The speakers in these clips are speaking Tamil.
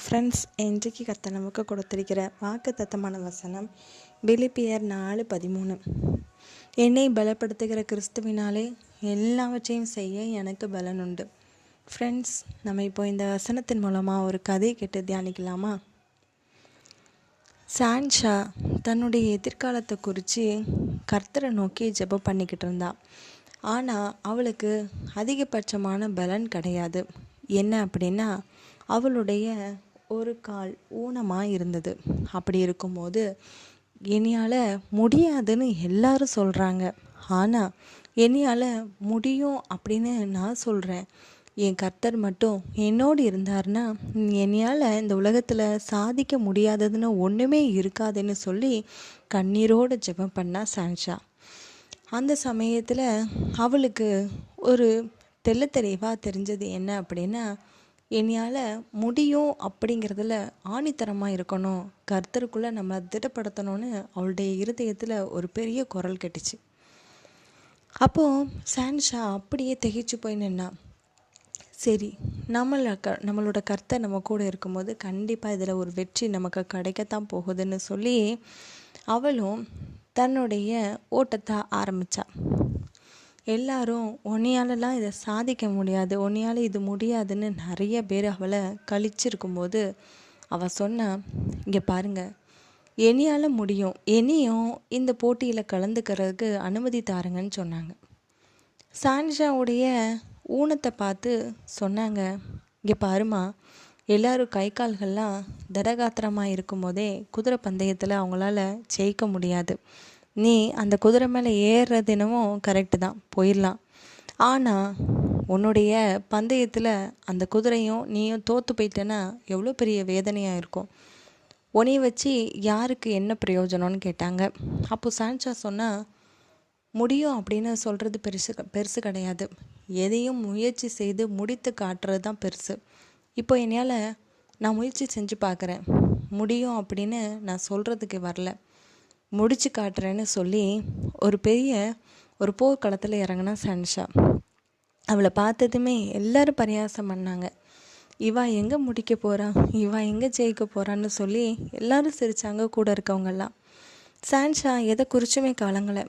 ஃப்ரெண்ட்ஸ் இன்றைக்கு கத்த நமக்கு கொடுத்திருக்கிற வாக்கு தத்தமான வசனம் பிலிப்பியர் நாலு பதிமூணு. என்னை பலப்படுத்துகிற கிறிஸ்துவினாலே எல்லாவற்றையும் செய்ய எனக்கு பலன் உண்டு ஃப்ரெண்ட்ஸ் நம்ம இப்போ இந்த வசனத்தின் மூலமாக ஒரு கதை கேட்டு தியானிக்கலாமா? சான்ஷா தன்னுடைய எதிர்காலத்தை குறித்து கர்த்தரை நோக்கி ஜெபம் பண்ணிக்கிட்டு இருந்தா. ஆனால் அவளுக்கு அதிகபட்சமான பலன் கிடையாது. என்ன அப்படின்னா அவளுடைய ஒரு கால் ஊனமாக இருந்தது. அப்படி இருக்கும்போது என்னையால் முடியாதுன்னு எல்லாரும் சொல்கிறாங்க ஆனால் என்னையால் முடியும் அப்படின்னு நான் சொல்கிறேன் என் கர்த்தர் மட்டும் என்னோடு இருந்தார்னா என்னையால் இந்த உலகத்தில் சாதிக்க முடியாததுன்னு ஒன்றுமே இருக்காதுன்னு சொல்லி கண்ணீரோடு ஜெபம் பண்ணா சான்ஷா அந்த சமயத்தில் அவளுக்கு ஒரு தெல்ல தெளிவாக தெரிஞ்சது என்ன அப்படின்னா என்னையால் முடியும் அப்படிங்கிறதுல ஆணித்தரமாக இருக்கணும். கர்த்தருக்குள்ளே நம்ம திடப்படுத்தணும்னு அவளுடைய இருதயத்தில் ஒரு பெரிய குரல் கெட்டுச்சு. அப்போது சான்ஷா அப்படியே திகைச்சு போய் நின்னா. சரி நம்மள க நம்மளோட கர்த்தை நம்ம கூட இருக்கும்போது கண்டிப்பாக இதில் ஒரு வெற்றி நமக்கு கிடைக்கத்தான் போகுதுன்னு சொல்லி அவளும் தன்னுடைய ஓட்டத்தை ஆரம்பித்தாள் எல்லாரும் உன்னையாலலாம் இதை சாதிக்க முடியாது உன்னையால் இது முடியாதுன்னு நிறைய பேர் அவளை கழிச்சிருக்கும்போது அவள் சொன்னா இங்கே பாருங்க என்னையால் முடியும் என்னையும் இந்த போட்டியில் கலந்துக்கிறதுக்கு அனுமதி தாருங்கன்னு சொன்னாங்க. சான்ஷாவுடைய ஊனத்தை பார்த்து சொன்னாங்க இங்கே பாருமா எல்லாரும் கை கால்கள்லாம் தடகாத்திரமாக இருக்கும் போதே குதிரை பந்தயத்தில் அவங்களால ஜெயிக்க முடியாது நீ அந்த குதிரை மேலே ஏறுறது என்னமோ கரெக்டு தான் போயிடலாம். ஆனால் உன்னுடைய பந்தயத்தில் அந்த குதிரையும் நீயும் தோற்று போயிட்டேன்னா எவ்வளோ பெரிய வேதனையாக இருக்கும். உனைய வச்சு யாருக்கு என்ன பிரயோஜனம்னு கேட்டாங்க. அப்போது சான்சா சொன்னால் முடியும் அப்படின்னு சொல்கிறது பெருசு பெருசு கிடையாது. எதையும் முயற்சி செய்து முடித்து காட்டுறது தான் பெருசு. இப்போ என்னையால் நான் முயற்சி செஞ்சு பார்க்குறேன். முடியும் அப்படின்னு நான் சொல்கிறதுக்கு வரல. முடிச்சு காட்டுறேன்னு சொல்லி ஒரு பெரிய ஒரு போர்க்களத்தில் இறங்கினா சன்ஷா. அவளை பார்த்ததுமே எல்லாரும் பரியாசம் பண்ணாங்க. இவா எங்கே முடிக்க போகிறா இவா எங்கே ஜெயிக்க போகிறான்னு சொல்லி எல்லாரும் சிரித்தாங்க கூட இருக்கவங்கெல்லாம். சான்ஷா எதை குறிச்சுமே காலங்களை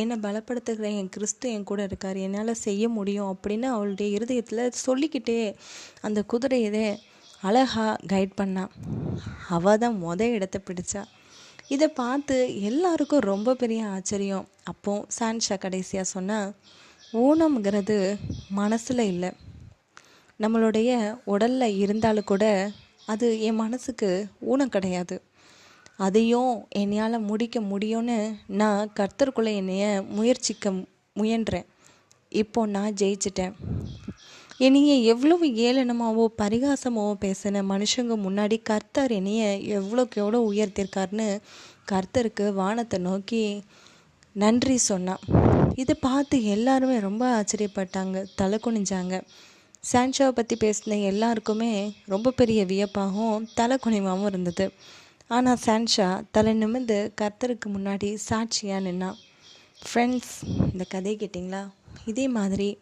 என்னை பலப்படுத்துகிற என் கிறிஸ்து என் கூட இருக்கார். என்னால் செய்ய முடியும் அப்படின்னு அவளுடைய இருதயத்தில் சொல்லிக்கிட்டே அந்த குதிரையதே அழகாக கைட் பண்ணான் அவள் தான் மொதல் இடத்த பிடிச்சா. இதை பார்த்து எல்லாருக்கும் ரொம்ப பெரிய ஆச்சரியம். அப்போ சான்ஷா கடைசியாக சொன்னால் ஊனம்ங்கிறது மனசில் இல்லை. நம்மளுடைய உடலில் இருந்தாலும் கூட அது என் மனசுக்கு ஊனம் கிடையாது. அதையும் என்னையால் முடிக்க முடியும்னு நான் கர்த்தருக்குள்ளே என்னைய முயற்சிக்க முயன்றேன். இப்போ நான் ஜெயிச்சிட்டேன். என்னைய எவ்வளவு ஏளனமாவோ பரிகாசமாவோ பேசின மனுஷங்க முன்னாடி கர்த்தர் என்னைய எவ்வளோக்கு எவ்வளோ உயர்த்திருக்காருன்னு கர்த்தருக்கு வானத்தை நோக்கி நன்றி சொன்னான். இதை பார்த்து எல்லாருமே ரொம்ப ஆச்சரியப்பட்டாங்க தலை குனிஞ்சாங்க. சான்ஷாவை பற்றி பேசின எல்லாருக்குமே ரொம்ப பெரிய வியப்பாகவும் தலை குனிவாகவும் இருந்தது. ஆனால் சான்ஷா தலை நிமிர்ந்து கர்த்தருக்கு முன்னாடி சாட்சியாக நின்னான். ஃப்ரெண்ட்ஸ் இந்த கதை கேட்டிங்களா? இதே மாதிரி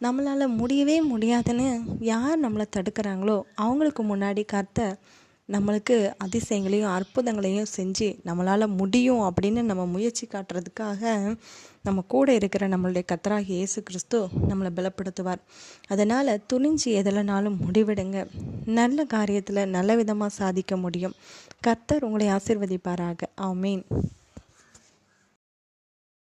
நம்மளால் முடியவே முடியாதுன்னு யார் நம்மளை தடுக்கிறாங்களோ அவங்களுக்கு முன்னாடி கர்த்தர் நம்மளுக்கு அதிசயங்களையும் அற்புதங்களையும் செஞ்சு நம்மளால் முடியும் அப்படின்னு நம்ம முயற்சி காட்டுறதுக்காக நம்ம கூட இருக்கிற நம்மளுடைய கத்தராக இயேசு கிறிஸ்து நம்மளை பலப்படுத்துவார். அதனால் துணிஞ்சு எதிலனாலும் முடிவிடுங்க. நல்ல காரியத்தில் நல்ல விதமாக சாதிக்க முடியும். கர்த்தர் உங்களை ஆசிர்வதிப்பாராக. ஆமீன்.